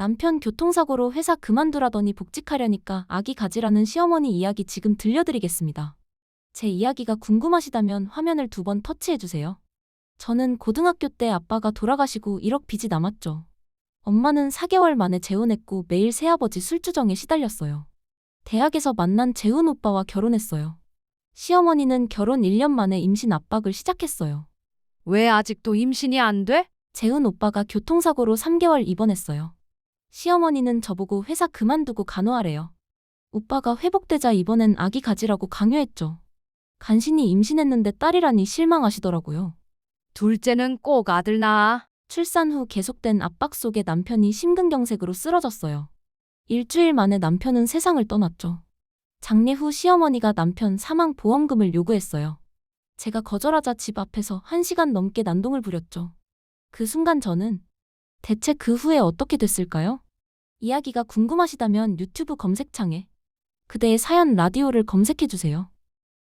남편 교통사고로 회사 그만두라더니 복직하려니까 아기 가지라는 시어머니 이야기 지금 들려드리겠습니다. 제 이야기가 궁금하시다면 화면을 두 번 터치해주세요. 저는 고등학교 때 아빠가 돌아가시고 1억 빚이 남았죠. 엄마는 4개월 만에 재혼했고 매일 새아버지 술주정에 시달렸어요. 대학에서 만난 재훈 오빠와 결혼했어요. 시어머니는 결혼 1년 만에 임신 압박을 시작했어요. 왜 아직도 임신이 안 돼? 재훈 오빠가 교통사고로 3개월 입원했어요. 시어머니는 저보고 회사 그만두고 간호하래요. 오빠가 회복되자 이번엔 아기 가지라고 강요했죠. 간신히 임신했는데 딸이라니 실망하시더라고요. 둘째는 꼭 아들 낳아. 출산 후 계속된 압박 속에 남편이 심근경색으로 쓰러졌어요. 일주일 만에 남편은 세상을 떠났죠. 장례 후 시어머니가 남편 사망 보험금을 요구했어요. 제가 거절하자 집 앞에서 한시간 넘게 난동을 부렸죠. 그 순간 저는 대체 그 후에 어떻게 됐을까요? 이야기가 궁금하시다면 유튜브 검색창에 그대의 사연 라디오를 검색해주세요.